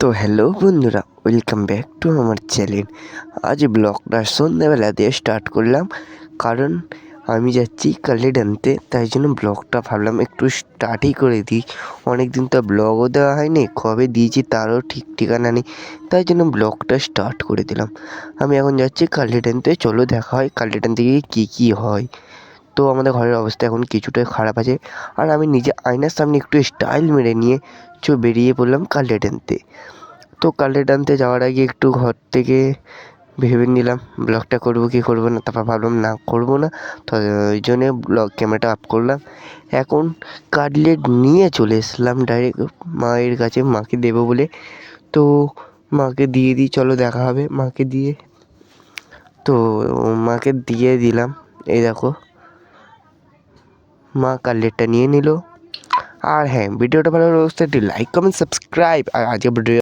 তো হ্যালো বন্ধুরা welcome back to আমার চ্যানেল আজ ব্লগটা সন্ধ্যাবেলা দিয়ে স্টার্ট করলাম, কারণ আমি যাচ্ছি কালেড আনতে তাই জন্য ব্লগটা ভাবলাম একটু স্টার্টই করে দিই। অনেক দিন তো ব্লগও দেওয়া হয়নি, কবে দিয়েছি তারও ঠিক ঠিকানা নেই, তাই জন্য ব্লগটা স্টার্ট করে দিলাম। আমি এখন যাচ্ছি কালেড আনতে চলো দেখা হয় কালেড আনতে গিয়ে কী কী হয়। তো আমাদের ঘরের অবস্থা এখন কিছুটাই খারাপ আছে। আর আমি নিজে আয়নার সামনে একটু স্টাইল মেরে নিয়ে চো বেরিয়ে পড়লাম কালেড আনতে। তো কালেট আনতে যাওয়ার আগে একটু ঘর থেকে ভেবে নিলাম, ব্লগটা করব কি করব না, তারপর ভাবলাম না করব না, তো ওই জন্যে ব্লগ ক্যামেরাটা আপ করলাম। এখন কাটলেট নিয়ে চলে এসলাম ডাইরেক্ট মায়ের কাছে, মাকে দেবো বলে। তো মাকে দিয়ে দিই, চলো দেখা হবে মাকে দিয়ে। তো মাকে দিয়ে দিলাম, এই দেখো। মা কাটলেটটা নিয়ে নিল। আর হ্যাঁ ভিডিওটা ভালো লাগলে অবশ্যই একটি লাইক কমেন্ট সাবস্ক্রাইব আর আজকে ভিডিও